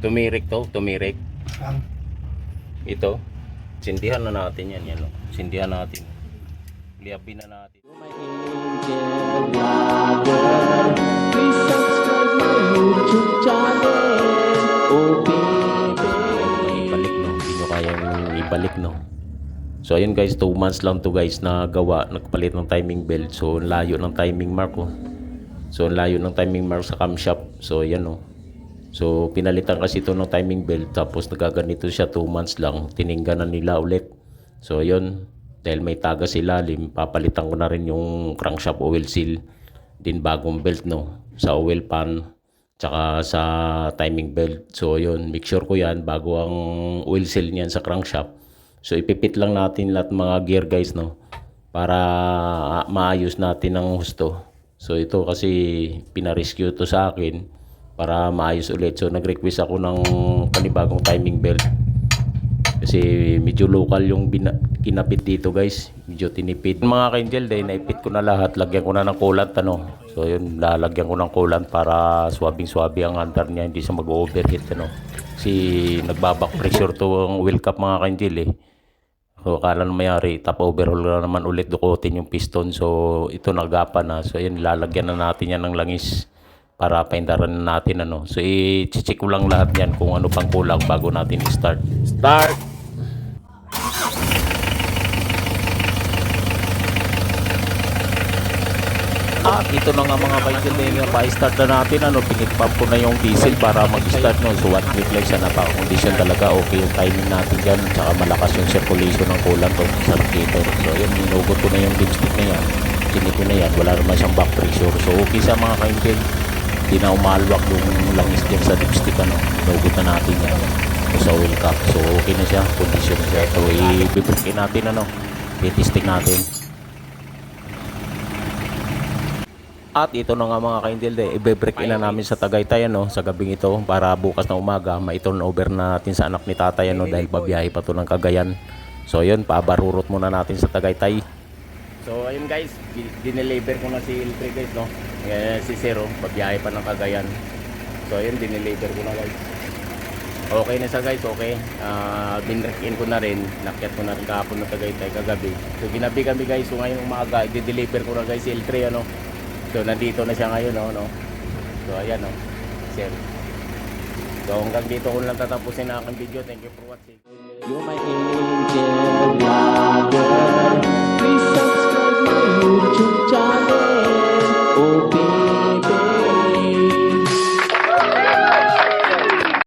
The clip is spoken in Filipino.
Tumirik to, tumirik. Ang Ito. Sindihan na natin yan. Yan, oh. Sindihan natin. Liapin na natin. my angel lover. Please subscribe my YouTube channel. Oh baby. ibalik no hindi nyo kayang ibalik no so ayun guys 2 months lang to guys na gawa nagpalit ng timing belt so layo ng timing mark oh. so layo ng timing mark sa cam shop so ayan oh. So pinalitan kasi ito ng timing belt tapos nagaganito siya 2 months lang. Tiningga na nila ulit. So ayun dahil may taga sa ilalim papalitan ko na rin yung crankshaft oil seal din bagong belt no? Sa oil pan tsaka sa timing belt. So yun, make sure ko yan bago ang oil seal niyan sa crankshaft. So ipipit lang natin lahat mga gear guys no? Para ah, maayos natin ng husto. So ito kasi pina-rescue to sa akin para maayos ulit. So nag-request ako ng panibagong timing belt. Kasi medyo local yung kinapit dito guys. Medyo tinipid. Mga ka-angel, dahil naipit ko na lahat. Lagyan ko na ng coolant ano. So yun, lalagyan ko ng coolant para swabing-swabe ang andar niya. Hindi siya mag-overheat ano. Kasi nagbabak pressure to ang wheel cap mga ka-angel eh. So akala na mayari, top overhaul na naman ulit dukutin yung piston. So ito nagapa na. So yun, lalagyan na natin yan ng langis para paindaran na natin ano. So i-check ko lang lahat yan kung ano pang kulang bago natin i-start. Start! At ito na nga mga kaibigan, pa-start na natin ano, pinipump ko na yung diesel para mag-start no. So one click lang siya, napaka-condition talaga, okay yung timing natin dyan, tsaka malakas yung circulation ng coolant o sa radiator. So yun, minugot ko na yung dipstick na yan, chinik ko na yan, wala naman siyang back pressure. So okay sa mga kaibigan, hindi na umalwak yung langis dyan sa dipstick ano, minugot na natin yan so, sa oil cap. So okay na siya, condition siya. So i-bibrikin natin ano, i-testing natin. At ito na nga mga ka-Indel, i-break in na namin sa Tagaytay ano, sa gabing ito para bukas na umaga ma-turn over na natin sa anak ni tatay ano, dahil babiyahe pa to ng Cagayan. So yun, pabarurot muna natin sa Tagaytay. So ayun guys, di- dineliver ko na si L3 guys no. Eh, si Zero, babiyahe pa ng Cagayan. So ayun, dineliver ko na guys. Okay na siya guys, okay. Uh, binrek in ko na rin, nakyat ko na rin kahapon ng Tagaytay kagabi. So ginabi kami guys, so ngayong umaga, i-deliver ko na guys si L3 ano. So nandito na siya ngayon, no, no. So ayan, no. Sir. So hanggang dito ko lang tatapusin na aking video. Thank you for watching. You're my angel lover.